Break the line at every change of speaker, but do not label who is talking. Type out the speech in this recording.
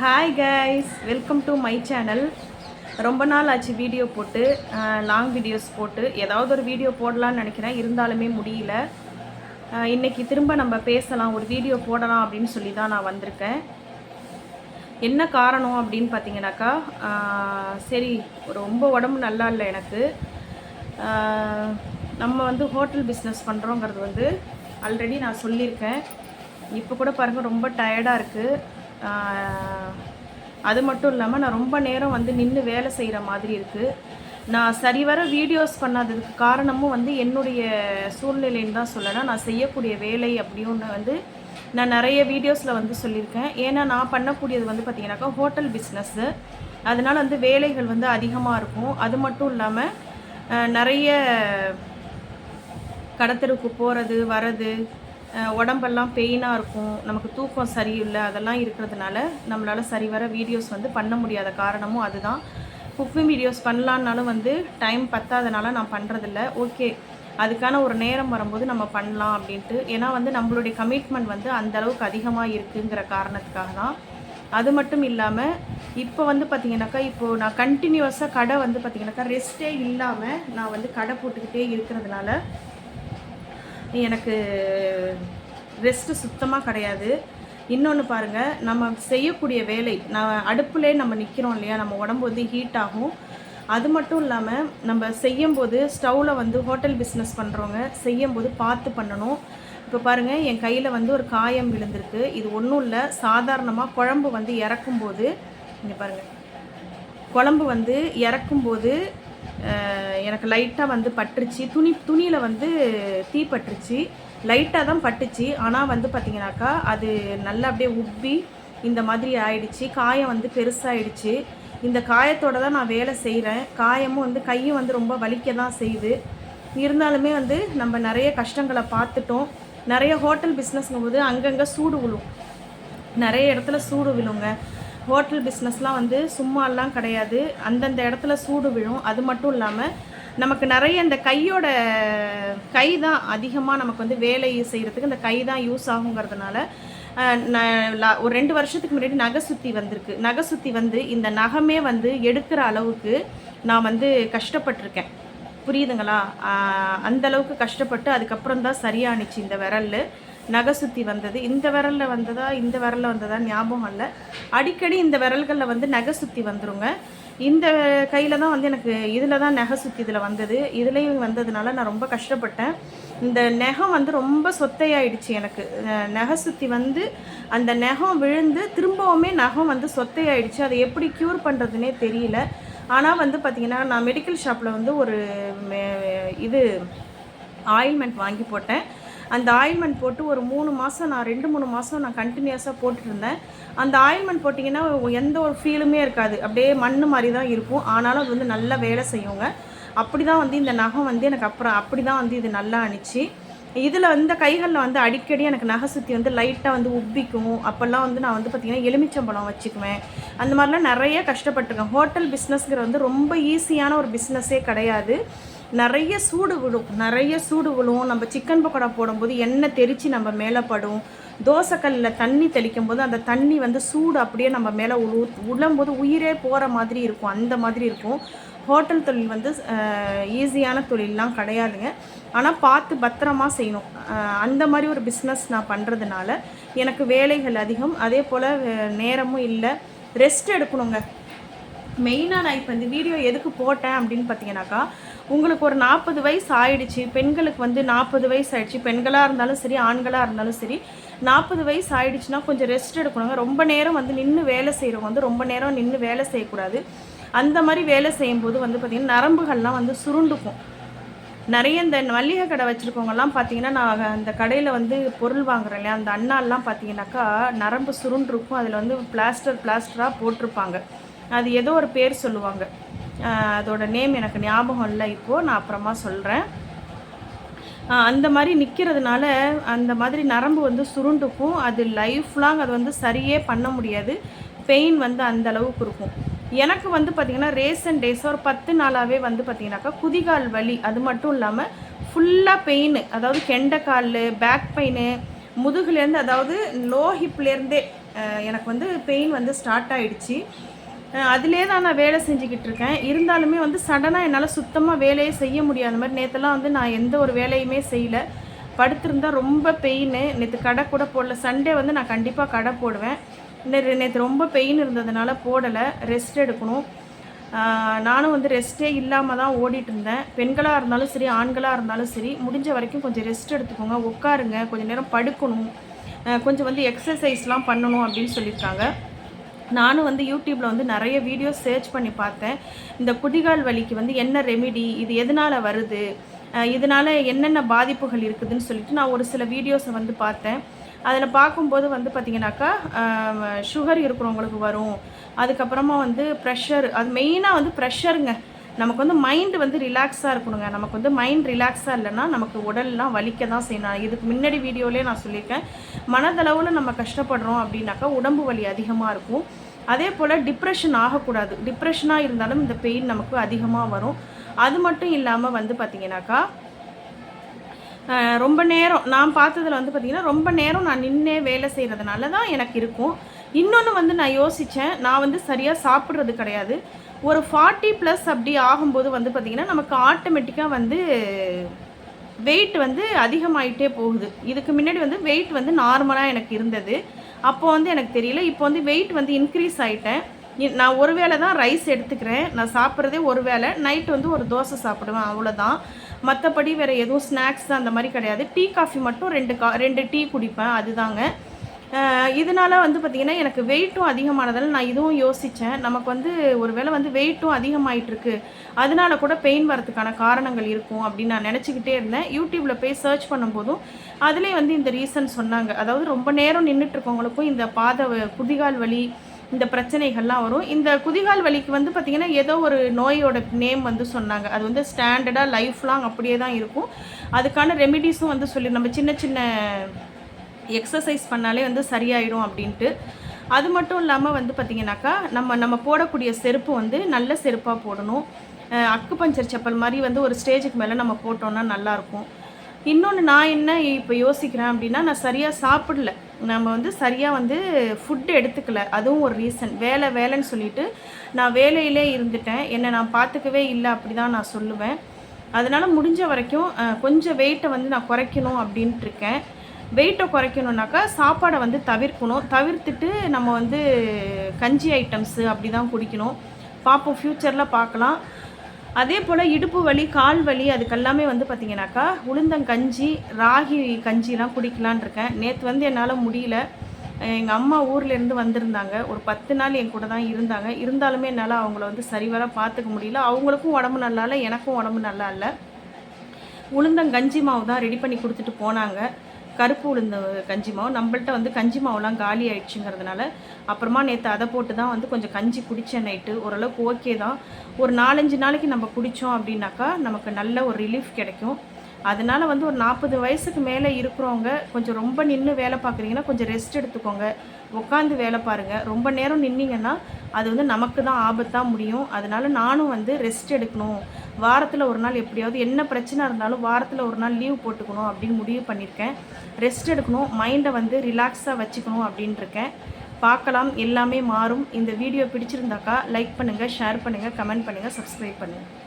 Hi guys welcome to my channel ரொம்ப நாள் ஆச்சு வீடியோ போட்டு லாங் வீடியோஸ் போட்டு. ஏதாவது ஒரு வீடியோ போடலான்னு நினைக்கிறேன். இருந்தாலுமே முடியல. இன்றைக்கி திரும்ப நம்ம பேசலாம். ஒரு வீடியோ போடலாம் அப்படின்னு சொல்லி தான் நான் வந்திருக்கேன். என்ன காரணம் அப்படின்னு பார்த்தீங்கன்னாக்கா சரி ரொம்ப உடம்பு நல்லா இல்லை எனக்கு. நம்ம வந்து ஹோட்டல் பிஸ்னஸ் பண்ணுறோங்கிறது வந்து ஆல்ரெடி நான் சொல்லியிருக்கேன். இப்போ கூட பாருங்கள் ரொம்ப டயர்டாக இருக்குது அது மட்டும் இல்லாமல் நான் ரொம்ப நேரம் வந்து நின்று வேலை செய்கிற மாதிரி இருக்குது நான் சரிவர வீடியோஸ் பண்ணாததுக்கு காரணமும் வந்து என்னுடைய சூழ்நிலைன்னு தான் சொல்லலாம் நான் செய்யக்கூடிய வேலை அப்படின்னு வந்து நான் நிறைய வீடியோஸில் வந்து சொல்லியிருக்கேன். ஏன்னா நான் பண்ணக்கூடியது வந்து பார்த்திங்கனாக்கா ஹோட்டல் பிஸ்னஸ்ஸு அதனால் வந்து வேலைகள் வந்து அதிகமாக இருக்கும். அது மட்டும் இல்லாமல் நிறைய கடத்தருக்கு போகிறது வர்றது உடம்பெல்லாம் பெயினாக இருக்கும் நமக்கு தூக்கம் சரியில்லை அதெல்லாம் இருக்கிறதுனால நம்மளால் சரிவர வீடியோஸ் வந்து பண்ண முடியாத காரணமும் அதுதான். குக்கிங் வீடியோஸ் பண்ணலான்னாலும் வந்து டைம் பத்தாதனால நான் பண்ணுறதில்ல ஓகே அதுக்கான ஒரு நேரம் வரும்போது நம்ம பண்ணலாம் அப்படின்ட்டு. ஏன்னா வந்து நம்மளுடைய கமிட்மெண்ட் வந்து அந்த அளவுக்கு அதிகமாக இருக்குங்கிற காரணத்துக்காக தான். அது மட்டும் இல்லாமல் இப்போ வந்து பார்த்திங்கனாக்கா இப்போது நான் கண்டினியூஸாக கடை வந்து பார்த்திங்கனாக்கா ரெஸ்ட்டே இல்லாமல் நான் வந்து கடை போட்டுக்கிட்டே இருக்கிறதுனால எனக்கு ரெஸ்ட்டு சுத்தமாக கிடையாது. இன்னொன்று பாருங்கள் நம்ம செய்யக்கூடிய வேலை நான் அடுப்புலே நம்ம நிற்கிறோம் இல்லையா நம்ம உடம்பு வந்து ஹீட் ஆகும். அது மட்டும் இல்லாமல் நம்ம செய்யும்போது ஸ்டவ்வில் வந்து ஹோட்டல் பிஸ்னஸ் பண்ணுறவங்க செய்யும்போது பார்த்து பண்ணணும். இப்போ பாருங்கள் என் கையில் வந்து ஒரு காயம் விழுந்திருக்கு. இது ஒன்றும் இல்லை சாதாரணமாக குழம்பு வந்து இறக்கும்போது இங்கே பாருங்கள் குழம்பு வந்து இறக்கும்போது எனக்கு லைட்டாக வந்து பட்டுருச்சு. துணி துணியில் வந்து தீ பட்டுருச்சு. லைட்டாக தான் பட்டுச்சு. ஆனால் வந்து பார்த்தீங்கன்னாக்கா அது நல்லா அப்படியே உப்பி இந்த மாதிரி ஆயிடுச்சு. காயம் வந்து பெருசாகிடுச்சு இந்த காயத்தோட தான் நான் வேலை செய்கிறேன் காயமும் வந்து கையும் வந்து ரொம்ப வலிக்க தான் செய்யுது. இருந்தாலுமே வந்து நம்ம நிறைய கஷ்டங்களை பார்த்துட்டோம். நிறைய ஹோட்டல் பிஸ்னஸ்ங்கும் போது அங்கங்கே சூடு விழும். நிறைய இடத்துல சூடு விழுங்க. ஹோட்டல் பிஸ்னஸ்லாம் வந்து சும்மாலாம் கிடையாது. அந்தந்த இடத்துல சூடு விழும். அது மட்டும் இல்லாமல் நமக்கு நிறைய இந்த கையோட கை தான் அதிகமாக நமக்கு வந்து வேலை செய்கிறதுக்கு இந்த கை தான் யூஸ் ஆகுங்கிறதுனால நான் லா- ஒரு ரெண்டு வருஷத்துக்கு முன்னாடி நகை சுற்றி வந்திருக்கு. நகை சுற்றி வந்து இந்த நகமே வந்து எடுக்கிற அளவுக்கு நான் வந்து கஷ்டப்பட்டிருக்கேன். புரியுதுங்களா? அந்த அளவுக்கு கஷ்டப்பட்டு அதுக்கப்புறம் தான் சரியானுச்சு இந்த விரல் நகை சுற்றி வந்தது. இந்த விரலில் வந்ததா இந்த விரலில் வந்ததா ஞாபகம் இல்லை. அடிக்கடி இந்த விரல்களில் வந்து நகை சுற்றி வந்துருங்க. இந்த கையில் தான் வந்து எனக்கு இதில் தான் நகை சுற்றி இதில் வந்தது. இதுலேயும் வந்ததுனால நான் ரொம்ப கஷ்டப்பட்டேன். இந்த நெகம் வந்து ரொம்ப சொத்தையாயிடுச்சு எனக்கு. நகை சுற்றி வந்து அந்த நெகம் விழுந்து திரும்பவுமே நகம் வந்து சொத்தையாயிடுச்சு. அதை எப்படி க்யூர் பண்ணுறதுனே தெரியல. ஆனால் வந்து பார்த்திங்கன்னா நான் மெடிக்கல் ஷாப்பில் வந்து ஒரு இது ஆயில்மெண்ட் வாங்கி போட்டேன். அந்த ஆயில்மெண்ட் போட்டு ஒரு மூணு மாதம் நான் ரெண்டு மூணு மாதம் நான் கண்டினியூஸாக போட்டுட்டு அந்த ஆயில்மெண்ட் போட்டிங்கன்னா எந்த ஒரு ஃபீலுமே இருக்காது. அப்படியே மண் மாதிரி தான் இருக்கும். ஆனாலும் அது வந்து நல்லா வேலை செய்யுங்க. அப்படி தான் வந்து இந்த நகம் வந்து எனக்கு அப்புறம் அப்படி தான் வந்து இது நல்லா அணிச்சு. இதில் வந்து கைகளில் வந்து அடிக்கடி எனக்கு நகை சுற்றி வந்து லைட்டாக வந்து உப்பிக்கும். அப்போல்லாம் வந்து நான் வந்து பார்த்திங்கன்னா எலுமிச்சம்பழம் வச்சுக்குவேன். அந்த மாதிரிலாம் நிறைய கஷ்டப்பட்டிருக்கேன். ஹோட்டல் பிஸ்னஸ்ங்கிற வந்து ரொம்ப ஈஸியான ஒரு பிஸ்னஸே கிடையாது. நிறைய சூடு விழும் நிறைய சூடு விழும். நம்ம சிக்கன் பக்கோடா போடும்போது எண்ணெய் தெரித்து நம்ம மேலே படும். தோசைக்கல்லில் தண்ணி தெளிக்கும் போது அந்த தண்ணி வந்து சூடு அப்படியே நம்ம மேலே உழு உழும்போது உயிரே போகிற மாதிரி இருக்கும் அந்த மாதிரி இருக்கும். ஹோட்டல் தொழில் வந்து ஈஸியான தொழிலெலாம் கிடையாதுங்க. ஆனால் பார்த்து பத்திரமா செய்யணும். அந்த மாதிரி ஒரு பிஸ்னஸ் நான் பண்ணுறதுனால எனக்கு வேலைகள் அதிகம். அதே போல் நேரமும் இல்லை. ரெஸ்ட் எடுக்கணுங்க. மெயினாக நான் இப்போ இந்த வீடியோ எதுக்கு போட்டேன் அப்படின்னு பார்த்தீங்கன்னாக்கா உங்களுக்கு ஒரு நாற்பது வயசு ஆயிடுச்சு பெண்களுக்கு வந்து நாற்பது வயசு ஆயிடுச்சு பெண்களாக இருந்தாலும் சரி ஆண்களாக இருந்தாலும் சரி நாற்பது வயசு ஆயிடுச்சுன்னா கொஞ்சம் ரெஸ்ட் எடுக்கணுங்க. ரொம்ப நேரம் வந்து நின்று வேலை செய்கிறவங்க வந்து ரொம்ப நேரம் நின்று வேலை செய்யக்கூடாது. அந்த மாதிரி வேலை செய்யும்போது வந்து பார்த்திங்கன்னா நரம்புகள்லாம் வந்து சுருண்டுக்கும். நிறைய இந்த மல்லிகை கடை வச்சுருக்கவங்கலாம் பார்த்தீங்கன்னா நான் அந்த கடையில் வந்து பொருள் வாங்குறேன் இல்லையா அந்த அண்ணாலாம் பார்த்தீங்கன்னாக்கா நரம்பு சுருண்டிருக்கும். அதில் வந்து பிளாஸ்டர் பிளாஸ்டராக போட்டிருப்பாங்க. அது ஏதோ ஒரு பேர் சொல்லுவாங்க. அதோட நேம் எனக்கு ஞாபகம் இல்லை இப்போது நான் அப்புறமா சொல்கிறேன் அந்த மாதிரி நிற்கிறதுனால அந்த மாதிரி நரம்பு வந்து சுருண்டுக்கும். அது லைஃப் லாங் அது வந்து சரியே பண்ண முடியாது. பெயின் வந்து அந்த அளவுக்கு இருக்கும். எனக்கு வந்து பார்த்திங்கன்னா ரேசன் டேஸ் ஒரு பத்து நாளாகவே வந்து பார்த்திங்கனாக்கா குதிகால் வலி. அது மட்டும் இல்லாமல் ஃபுல்லாக பெயின் அதாவது கெண்டைக்கால் பேக் பெயின் முதுகுலேருந்து அதாவது லோ ஹிப்லேருந்தே எனக்கு வந்து பெயின் வந்து ஸ்டார்ட் ஆகிடுச்சி அதிலே தான் நான் வேலை செஞ்சுக்கிட்டு இருக்கேன். இருந்தாலுமே வந்து சடனாக என்னால் சுத்தமாக வேலையே செய்ய முடியாத. மாதிரி நேற்றுலாம் வந்து நான் எந்த ஒரு வேலையுமே செய்யலை. படுத்திருந்தா ரொம்ப பெயின் நேற்று கடை கூட போடல. சண்டே வந்து நான் கண்டிப்பாக கடை போடுவேன். நேற்று ரொம்ப பெயின் இருந்ததுனால போடலை. ரெஸ்ட் எடுக்கணும். நானும் வந்து ரெஸ்ட்டே இல்லாமல் தான் ஓடிட்டு இருந்தேன். பெண்களாக இருந்தாலும் சரி ஆண்களாக இருந்தாலும் சரி முடிஞ்ச வரைக்கும் கொஞ்சம் ரெஸ்ட் எடுத்துக்கோங்க. உட்காருங்க. கொஞ்சம் நேரம் படுக்கணும். கொஞ்சம் வந்து எக்ஸசைஸ்லாம் பண்ணணும் அப்படின்னு சொல்லியிருக்காங்க. நானும் வந்து யூடியூப்பில் வந்து நிறைய வீடியோ சர்ச் பண்ணி பார்த்தேன். இந்த குதிகால் வலிக்கு வந்து என்ன ரெமிடி இது எதனால் வருது இதனால் என்னென்ன பாதிப்புகள் இருக்குதுன்னு சொல்லிட்டு நான் ஒரு சில வீடியோஸை வந்து பார்த்தேன். அதில் பார்க்கும்போது வந்து பார்த்திங்கனாக்கா சுகர் இருக்கிறவங்களுக்கு வரும். அதுக்கப்புறமா வந்து ப்ரெஷர் அது மெயினாக வந்து ப்ரெஷருங்க நமக்கு வந்து மைண்டு வந்து ரிலாக்ஸாக இருக்கணுங்க. நமக்கு வந்து மைண்ட் ரிலாக்ஸாக இல்லைன்னா நமக்கு உடல்லாம் வலிக்க தான் செய்யணும் இதுக்கு முன்னாடி வீடியோலேயே நான் சொல்லியிருக்கேன். மனதளவில் நம்ம கஷ்டப்படுறோம் அப்படின்னாக்கா உடம்பு வலி அதிகமாக இருக்கும். அதே போல் டிப்ரெஷன் ஆகக்கூடாது. டிப்ரெஷனாக இருந்தாலும் இந்த பெயின் நமக்கு அதிகமாக வரும். அது மட்டும் இல்லாமல் வந்து பார்த்திங்கனாக்கா ரொம்ப நேரம் நான் பார்த்ததில் வந்து பார்த்திங்கன்னா ரொம்ப நேரம் நான் நின்னே வேலை செய்கிறதுனால தான் எனக்கு இருக்கும். இன்னொன்று வந்து நான் யோசித்தேன் நான் வந்து சரியாக சாப்பிட்றது கிடையாது. ஒரு ஃபார்ட்டி ப்ளஸ் அப்படி ஆகும்போது வந்து பார்த்திங்கன்னா நமக்கு ஆட்டோமேட்டிக்காக வந்து வெயிட் வந்து அதிகமாயிட்டே போகுது. இதுக்கு முன்னாடி வந்து வெயிட் வந்து நார்மலாக எனக்கு இருந்தது. அப்போ வந்து எனக்கு தெரியல. இப்போ வந்து வெயிட் வந்து இன்க்ரீஸ் ஆகிட்டேன் நான் ஒரு வேளை தான் ரைஸ் எடுத்துக்கிறேன். நான் சாப்பிட்றதே ஒரு வேளை. நைட் வந்து ஒரு தோசை சாப்பிடுவேன் அவ்வளோதான் மற்றபடி வேறு எதுவும் ஸ்நாக்ஸ் அந்த மாதிரி கிடையாது. டீ காஃபி மட்டும் ரெண்டு கா ரெண்டு டீ குடிப்பேன். அதுதாங்க. இதனால வந்து பார்த்திங்கன்னா எனக்கு வெயிட்டும் அதிகமானதால் நான் இதுவும் யோசித்தேன் நமக்கு வந்து ஒரு வேளை வந்து வெயிட்டும் அதிகமாயிட்டிருக்கு. அதனால கூட பெயின் வரதுக்கான காரணங்கள் இருக்கும் அப்படின்னு நான் நினச்சிக்கிட்டே இருந்தேன். யூடியூப்பில் போய் சர்ச் பண்ணும்போதும் அதுலேயே வந்து இந்த ரீசன் சொன்னாங்க. அதாவது ரொம்ப நேரம் நின்றுட்டுருக்கவங்களுக்கும் இந்த பாத குதிகால் வலி இந்த பிரச்சனைகள்லாம் வரும். இந்த குதிகால் வலிக்கு வந்து பார்த்திங்கன்னா ஏதோ ஒரு நோயோட நேம் வந்து சொன்னாங்க. அது வந்து ஸ்டாண்டர்டாக லைஃப் லாங் அப்படியே தான் இருக்கும். அதுக்கான ரெமிடிஸும் வந்து சொல்லி நம்ம சின்ன சின்ன எக்ஸசைஸ் பண்ணாலே வந்து சரியாயிடும் அப்படின்ட்டு. அது மட்டும் இல்லாமல் வந்து பார்த்திங்கனாக்கா நம்ம நம்ம போடக்கூடிய செருப்பு வந்து நல்ல செருப்பாக போடணும். அக்கு பஞ்சர் செப்பல் மாதிரி வந்து ஒரு ஸ்டேஜுக்கு மேலே நம்ம போட்டோம்னா நல்லாயிருக்கும். இன்னொன்று நான் என்ன இப்போ யோசிக்கிறேன் அப்படின்னா நான் சரியாக சாப்பிடல. நம்ம வந்து சரியாக வந்து ஃபுட்டு எடுத்துக்கல. அதுவும் ஒரு ரீசன் வேலை வேலைன்னு சொல்லிட்டு நான் வேலையிலே இருந்துட்டேன். என்னை நான் பார்த்துக்கவே இல்லை அப்படி தான் நான் சொல்லுவேன். அதனால் முடிஞ்ச வரைக்கும் கொஞ்சம் வெயிட்டை வந்து நான் குறைக்கணும் அப்படின்ட்டு இருக்கேன். வெயிட்டை குறைக்கணுன்னாக்கா சாப்பாடை வந்து தவிர்க்கணும். தவிர்த்துட்டு நம்ம வந்து கஞ்சி ஐட்டம்ஸு அப்படி தான் குடிக்கணும். பார்ப்போம் ஃப்யூச்சரில் பார்க்கலாம். அதே போல் இடுப்பு வலி கால் வலி அதுக்கெல்லாமே வந்து பார்த்திங்கனாக்கா உளுந்தங்கஞ்சி ராகி கஞ்சிலாம் குடிக்கலான்னு இருக்கேன். நேற்று வந்து என்னால் முடியல. எங்கள் அம்மா ஊர்லேருந்து வந்திருந்தாங்க. ஒரு பத்து நாள் என் கூட தான் இருந்தாங்க. இருந்தாலுமே என்னால் அவங்கள வந்து சரிவர பார்த்துக்க முடியல. அவங்களுக்கும் உடம்பு நல்லா இல்லை எனக்கும் உடம்பு நல்லா இல்லை உளுந்தங்கஞ்சி மாவு தான் ரெடி பண்ணி கொடுத்துட்டு போனாங்க. கருப்பு உளுந்த கஞ்சி மாவு. நம்மள்ட்ட வந்து கஞ்சி மாவுலாம் காலி ஆயிடுச்சுங்கிறதுனால அப்புறமா நேற்று அதை போட்டு தான் வந்து கொஞ்சம் கஞ்சி குடித்தேன் நைட்டு ஓரளவுக்கு ஓகே தான். ஒரு நாலஞ்சு நாளைக்கு நம்ம குடித்தோம் அப்படின்னாக்கா நமக்கு நல்ல ஒரு ரிலீஃப் கிடைக்கும். அதனால் வந்து ஒரு நாற்பது வயசுக்கு மேலே இருக்கிறவங்க கொஞ்சம் ரொம்ப நின்று வேலை பார்க்குறீங்கன்னா கொஞ்சம் ரெஸ்ட் எடுத்துக்கோங்க. உட்காந்து வேலை பாருங்கள் ரொம்ப நேரம் நின்னீங்கன்னா அது வந்து நமக்கு தான் ஆபத்தாக முடியும். அதனால நானும் வந்து ரெஸ்ட் எடுக்கணும். வாரத்தில் ஒரு நாள் எப்படியாவது என்ன பிரச்சனை இருந்தாலும் வாரத்தில் ஒரு நாள் லீவ் போட்டுக்கணும் அப்படின்னு முடிவு பண்ணியிருக்கேன். ரெஸ்ட் எடுக்கணும் மைண்டை வந்து ரிலாக்ஸாக வச்சுக்கணும் அப்படின்ட்டுருக்கேன் பார்க்கலாம் எல்லாமே மாறும். இந்த வீடியோ பிடிச்சிருந்தாக்கா லைக் பண்ணுங்கள் ஷேர் பண்ணுங்கள் கமெண்ட் பண்ணுங்கள் சப்ஸ்கிரைப் பண்ணுங்கள்